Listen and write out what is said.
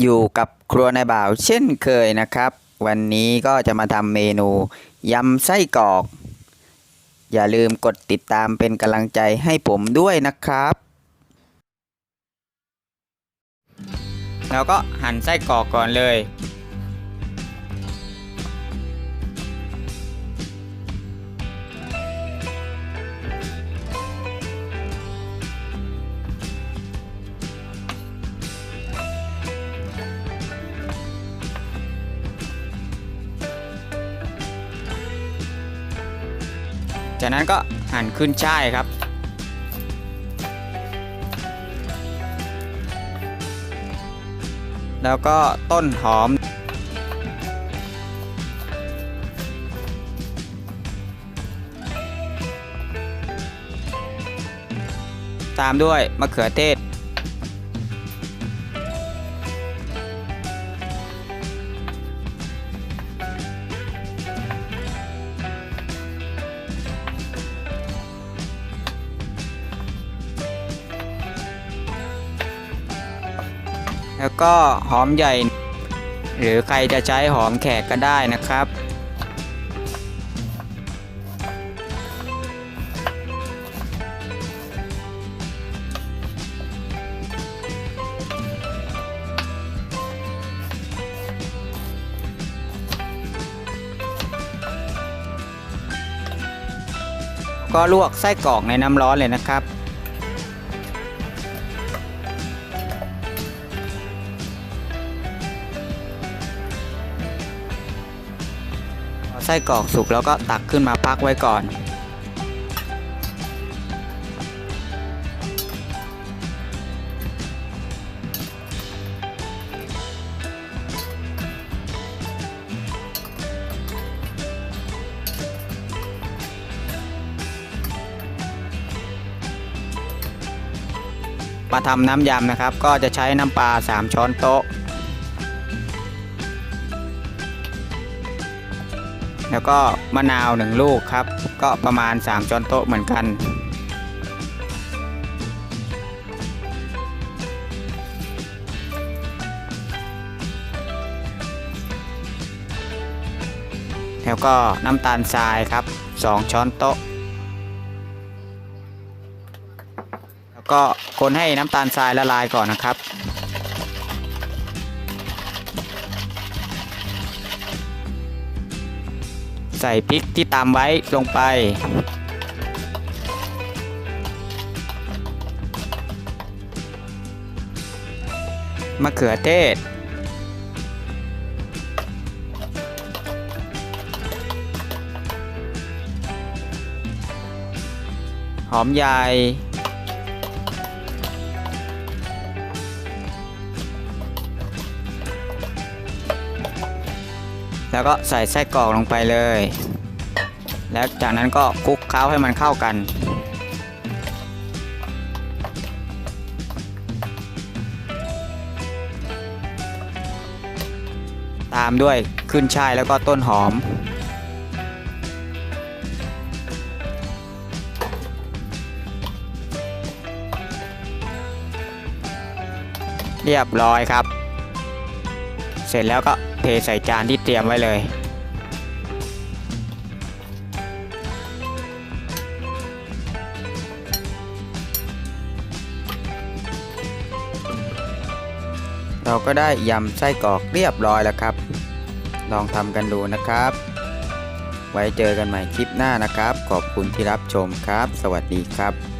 อยู่กับครัวนายบ่าวเช่นเคยนะครับ วันนี้ก็จะมาทำเมนูยำไส้กรอก อย่าลืมกดติดตามเป็นกำลังใจให้ผมด้วยนะครับเราก็หั่นไส้กรอกก่อนเลย จากนั้นก็หั่นขึ้นช่ายครับ แล้วก็ต้นหอม ตามด้วยมะเขือเทศ แล้วก็หอมใหญ่ หรือใครจะใช้หอมแขกก็ได้นะครับ ก็ลวกไส้กรอกในน้ำร้อนเลยนะครับ ไส้กรอกสุกแล้วก็ตักขึ้นมาพักไว้ก่อน มาทำน้ำยำนะครับ ก็จะใช้น้ำปลา 3 ช้อนโต๊ะ แล้วก็มะนาวหนึ่งลูกครับ ก็ประมาณ 3 ช้อนโต๊ะเหมือนกัน แล้วก็น้ำตาลทรายครับ 2 ช้อนโต๊ะ แล้วก็คนให้น้ำตาลทรายละลายก่อนนะครับ ส่พริกที่ตามไว้ลงไป มะเขือเทศ หอมใหญ่ แล้วก็ใส่ไส้กรอกลงไปเลย แล้วจากนั้นก็คลุกเคล้าให้มันเข้ากัน ตามด้วยขึ้นช่ายแล้วก็ต้นหอม เรียบร้อยครับ เสร็จแล้วก็ เทใส่จานที่เตรียมไว้เลย เราก็ได้ยำไส้กรอกเรียบร้อยแล้วครับ ลองทำกันดูนะครับ ไว้เจอกันใหม่คลิปหน้านะครับ ขอบคุณที่รับชมครับ สวัสดีครับ